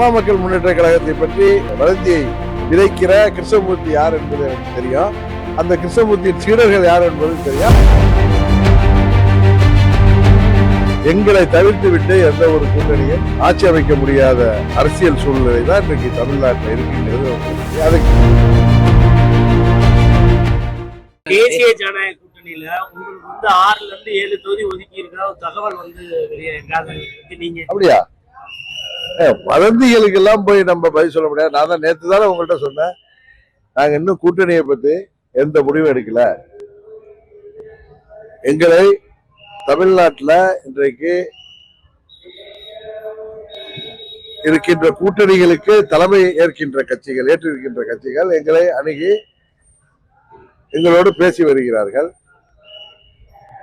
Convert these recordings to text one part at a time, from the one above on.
அம்மா மக்கள் முன்னேற்ற கழகத்தை பற்றி வதந்தியை விதைக்கிற கிருஷ்ணமூர்த்தி யார் என்பது எனக்கு தெரியும். அந்த கிருஷ்ணமூர்த்தியின் சீடர்கள் யார் என்பது தெரியும். எங்களை தவிர்த்து விட்டு எந்த ஒரு கூட்டணியும் ஆட்சி அமைக்க முடியாத அரசியல் சூழ்நிலை தான் இன்றைக்கு தமிழ்நாட்டில் இருக்கின்றது. அதுக்கு தேசிய ஜனநாயக கூட்டணியில உங்களுக்கு வந்து ஆறுல இருந்து ஏழு தொகுதி ஒதுக்கி இருக்கிற தகவல் வந்து வெளியே அப்படியா? வதந்திகளுக்கெல்லாம் போய் நம்ம பதில் சொல்ல முடியாது. நான் தான் நேற்று தானே உங்கள்கிட்ட சொன்னேன். நாங்கள் இன்னும் கூட்டணியை பற்றி எந்த முடிவும் எடுக்கல. எங்களை தமிழ்நாட்டில் இன்றைக்கு இருக்கின்ற கூட்டணிகளுக்கு தலைமை ஏற்கின்ற கட்சிகள் ஏற்றிருக்கின்ற கட்சிகள் எங்களை அணுகி எங்களோடு பேசி வருகிறார்கள்.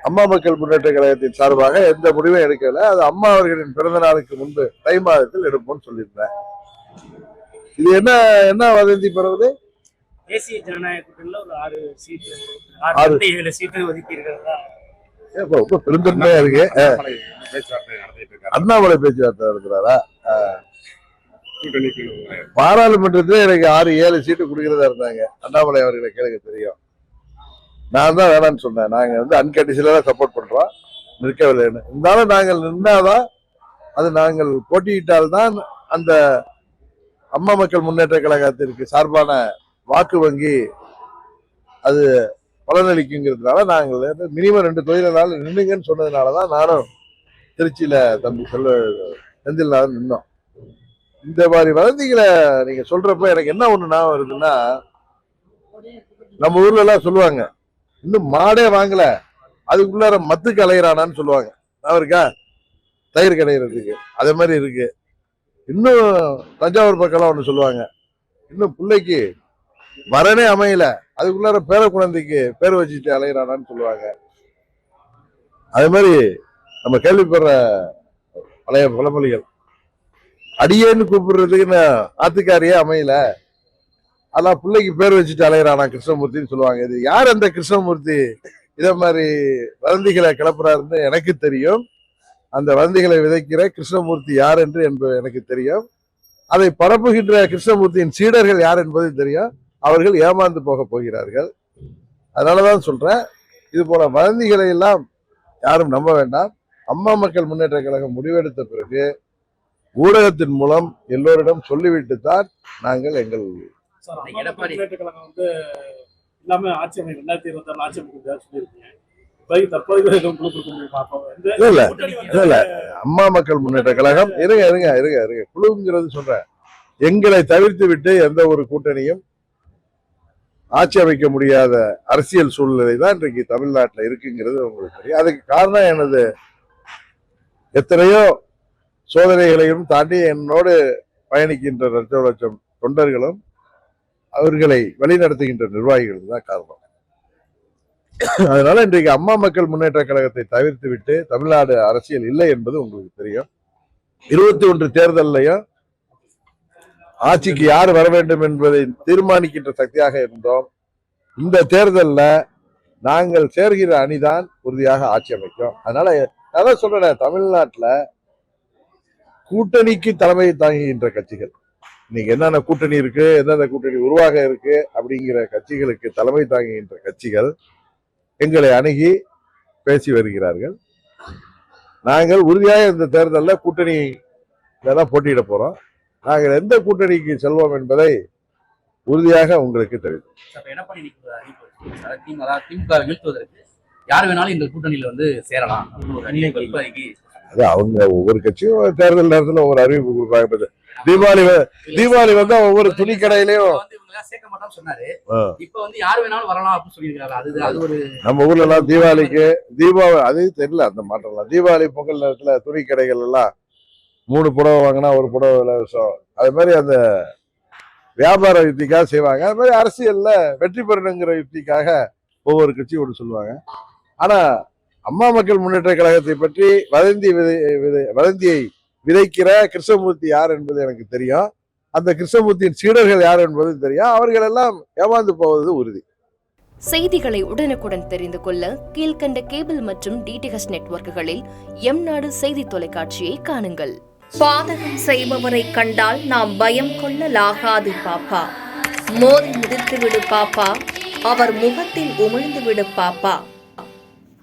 அம்மா மக்கள் முன்னேற்ற கழகத்தின் சார்பாக எந்த முடிவும் எடுக்கல. அது அம்மா அவர்களின் பிறந்த நாளுக்கு முன்பு தை மாதத்தில் எடுப்போம்னு சொல்லியிருந்தேன் இது என்ன என்ன வதந்தி பரவுது தேசிய ஜனநாயக கூட்டணியில ஒரு ஆறு சீட்டு ஆறுல ஆறு. இருந்து ஏழு சீட்டு ஒதுக்கி இருக்கிறதா ரொம்ப பெருந்தன்மையா இருக்கு. அண்ணாமலை பேச்சுவார்த்தை நடத்துறாரா? பாராளுமன்றத்துல எனக்கு ஆறு ஏழு சீட்டு கொடுக்கறதா இருந்தாங்க. அண்ணாமலை அவர்களை கேளுங்க தெரியும். நான் தான் வேணாம்னு சொன்னேன். நாங்கள் வந்து அன்கண்டிஷனலா சப்போர்ட் பண்ணுறோம் நிற்கவில்லைன்னு. இருந்தாலும் நாங்கள் நின்னாதான் அது நாங்கள் போட்டியிட்டால்தான் அந்த அம்மா மக்கள் முன்னேற்ற கழகத்திற்கு சார்பான வாக்கு வங்கி அது பலனளிக்குங்கிறதுனால நாங்கள் மினிமம் ரெண்டு தொழிலாளர் நின்னுங்கன்னு சொன்னதுனாலதான் நானும் திருச்சியில் தம்பி சொல்ல செந்தில்நாதன் நின்னோம். இந்த மாதிரி வதந்திகளை நீங்கள் சொல்கிறப்ப எனக்கு என்ன ஒன்று ஞாபகம் வருதுன்னா நம்ம ஊர்ல எல்லாம் சொல்லுவாங்க இன்னும் மாடே வாங்கல. அதுக்குள்ளார மத்துக்கு அலையிறானான்னு சொல்லுவாங்க. அவருக்கா தயிர் கலையிறதுக்கு அதே மாதிரி இருக்கு. இன்னும் தஞ்சாவூர் பக்கம்லாம் ஒன்று சொல்லுவாங்க. இன்னும் பிள்ளைக்கு வரனே அமையல. அதுக்குள்ளார பேர குழந்தைக்கு பேர் வச்சுட்டு அலையிறானான்னு சொல்லுவாங்க. அதே மாதிரி நம்ம கேள்விப்படுற பழைய பழமொழிகள் அடியேன்னு கூப்பிடுறதுக்கு ஆத்துக்காரியே அமையல. அதான் பிள்ளைக்கு பேர் வச்சுட்டு அலையிறானா கிருஷ்ணமூர்த்தின்னு சொல்லுவாங்க. இது யார் அந்த கிருஷ்ணமூர்த்தி? இதே மாதிரி வதந்திகளை கிளப்புறாருன்னு எனக்கு தெரியும். அந்த வதந்திகளை விதைக்கிற கிருஷ்ணமூர்த்தி யார் என்று என்பது எனக்கு தெரியும். அதை பரப்புகின்ற கிருஷ்ணமூர்த்தியின் சீடர்கள் யார் என்பது தெரியும். அவர்கள் ஏமாந்து போக போகிறார்கள். அதனாலதான் சொல்றேன். இது போல வதந்திகளை எல்லாம் யாரும் நம்ப வேண்டாம். அம்மா மக்கள் முன்னேற்ற கழகம் முடிவெடுத்த பிறகு ஊடகத்தின் மூலம் எல்லோரிடம் சொல்லிவிட்டு தான் நாங்கள் எங்கள் எடப்பாடி- கழகம் வந்து எல்லாமே ஆட்சி அமைப்பு ரெண்டாயிரத்தி இருபத்தி ஆறு ஆட்சி அமைப்பு சொல்லியிருக்கீங்க. அம்மா மக்கள் முன்னேற்ற கழகம் இருங்க இருங்க இருங்க இருங்க. குழுங்கிறது சொல்றேன். எங்களை தவிர்த்து விட்டு எந்த ஒரு கூட்டணியும் ஆட்சி அமைக்க முடியாத அரசியல் சூழ்நிலை தான் இன்றைக்கு தமிழ்நாட்டில் இருக்குங்கிறது உங்களுக்கு தெரியும். அதுக்கு காரணம் எனது எத்தனையோ சோதனைகளையும் தாண்டி என்னோடு பயணிக்கின்ற லட்சம் லட்சம் தொண்டர்களும் அவர்களை வழிநடத்துகின்ற நிர்வாகிகள் தான் காரணம். அதனால இன்றைக்கு அம்மா மக்கள் முன்னேற்ற கழகத்தை தவிர்த்து விட்டு தமிழ்நாடு அரசியல் இல்லை என்பது உங்களுக்கு தெரியும். இருபத்தி ஒன்று தேர்தலையும் ஆட்சிக்கு யார் வர வேண்டும் என்பதை தீர்மானிக்கின்ற சக்தியாக இருந்தோம். இந்த தேர்தல்ல நாங்கள் சேர்கிற அணிதான் உறுதியாக ஆட்சி அமைக்கும். அதனால நான் சொல்றேன் தமிழ்நாட்டுல கூட்டணிக்கு தலைமை தாங்குகின்ற கட்சிகள். இன்னைக்கு என்னென்ன கூட்டணி இருக்கு எந்தெந்த கூட்டணி உருவாக இருக்கு அப்படிங்கிற கட்சிகளுக்கு தலைமை தாங்குகின்ற கட்சிகள் எங்களை அணுகி பேசி வருகிறார்கள். நாங்கள் உறுதியாக இந்த தேர்தலில் கூட்டணி தான் போட்டியிட போறோம். நாங்கள் எந்த கூட்டணிக்கு செல்வோம் என்பதை உறுதியாக உங்களுக்கு தெரியும் யார் வேணாலும் இந்த கூட்டணியில வந்து சேரலாம். அது அவங்க ஒவ்வொரு கட்சியும் தேர்தல் நேரத்தில் ஒவ்வொரு அறிவிப்பு கொடுப்பாங்க. தீபாவளி தீபாவளி வந்தா ஒவ்வொரு துணி கடையிலயும் நம்ம ஊர்ல எல்லாம் தீபாவளிக்கு தீபாவளி அது தெரியல அந்த மாற்றம்லாம். தீபாவளி பொங்கல் நேரத்துல துணி கடைகள் எல்லாம் மூணு புடவை வாங்கினா ஒரு புடவை இலவசம் அது மாதிரி அந்த வியாபார யுக்திக்காக செய்வாங்க. அது மாதிரி அரசியல்ல வெற்றி பெறணுங்கிற யுக்திக்காக ஒவ்வொரு கட்சியும் ஒன்று சொல்லுவாங்க. ஆனா அம்மா மக்கள் முன்னேற்ற கழகத்தை பற்றி வதந்தி விதை விதை- வதந்தியை விதைக்கிற கிருஷ்ணமூர்த்தி யார் என்பது எனக்கு தெரியும். அந்த கிருஷ்ணமூர்த்தியின் சீடர்கள் யார் என்பது தெரியும். அவர்கள் எல்லாம் ஏமாந்து போவது உறுதி. செய்திகளை உடனுக்குடன் தெரிந்து கொள்ள கீழ்க்கண்ட கேபிள் மற்றும் டிடிஹெச் நெட்வொர்க்குகளில் எம் நாடு செய்தி தொலைக்காட்சியை காணுங்கள். பாதகம் செய்பவரை கண்டால் நாம் பயம் கொள்ளலாகாது பாப்பா. மோதி மிதித்து விடு பாப்பா. அவர் முகத்தில் உமிழ்ந்து விடு பாப்பா.